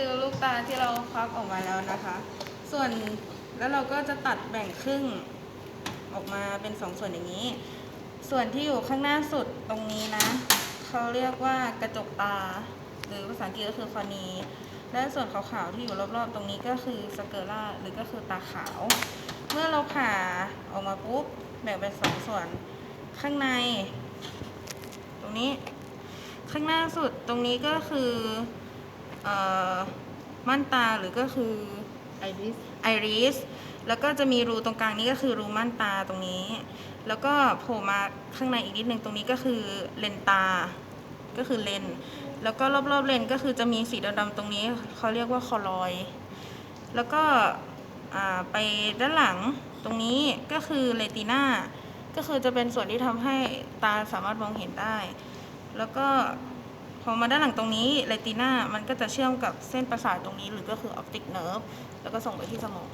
คือลูกตาที่เราควักออกมาแล้วนะคะ ส่วนแล้วเราก็จะตัดแบ่งครึ่งออกมาเป็นสองส่วนอย่างนี้ ส่วนที่อยู่ข้างหน้าสุดตรงนี้นะ เขาเรียกว่ากระจกตา หรือภาษาอังกฤษก็คือคอนี และส่วนขาวๆที่อยู่รอบๆ ตรงนี้ก็คือสเกอร่าหรือก็คือตาขาว เมื่อเราผ่าออกมาปุ๊บแบ่งเป็นสองส่วนข้างใน ตรงนี้ ข้างหน้าสุดตรงนี้ก็คือ ม่านตาหรือก็คือไอริสไอริสแล้วก็จะมีรูตรงกลางนี้ก็คือรูม่านตาตรงนี้ แล้วก็โผล่มาข้างในอีกนิดนึงตรงนี้ก็คือเลนตา ก็คือเลน แล้วก็รอบๆเลนก็คือจะมีสีดำๆตรงนี้เขาเรียกว่าคอลอย แล้วก็อ่าไปด้านหลังตรงนี้ก็คือเลติน่า ก็คือจะเป็นส่วนที่ทำให้ตาสามารถมองเห็นได้ แล้วก็ พอมาด้านหลังตรงนี้เรติน่ามันก็จะเชื่อมกับเส้นประสาทตรงนี้หรือก็คือออปติกเนิร์ฟแล้วก็ส่งไปที่สมอง